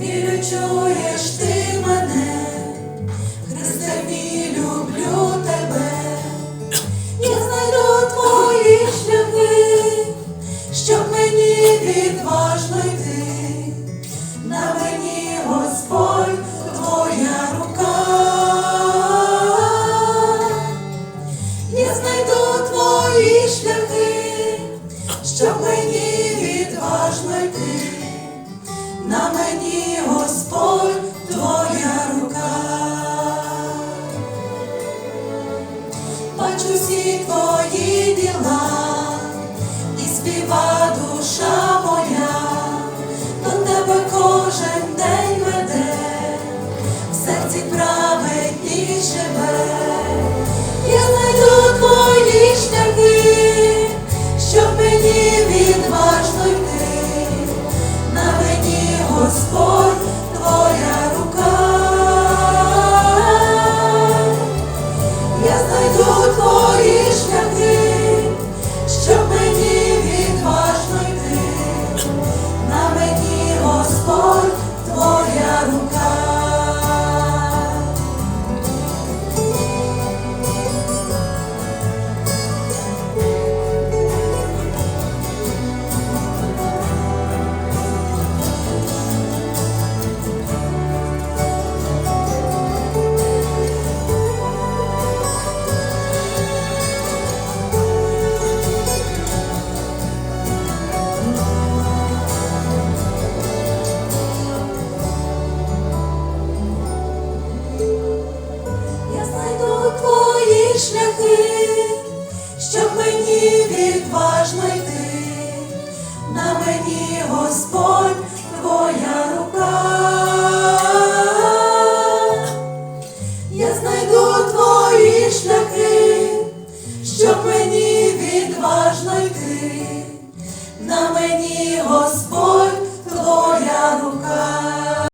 Вірю, ти мене, Христе люблю тебе, я знайду твої шляхи, щоб мені відважно йти, на мені Господь, твоя рука. Я знайду твої шляхи, щоб мені відважно йти, на мені Бачу всі твої діла, і співа душа моя, до тебе кожен день веде, в серці праведні живе. На мені Господь, твоя рука. Я знайду твої шляхи, щоб мені відважно йти, на мені Господь.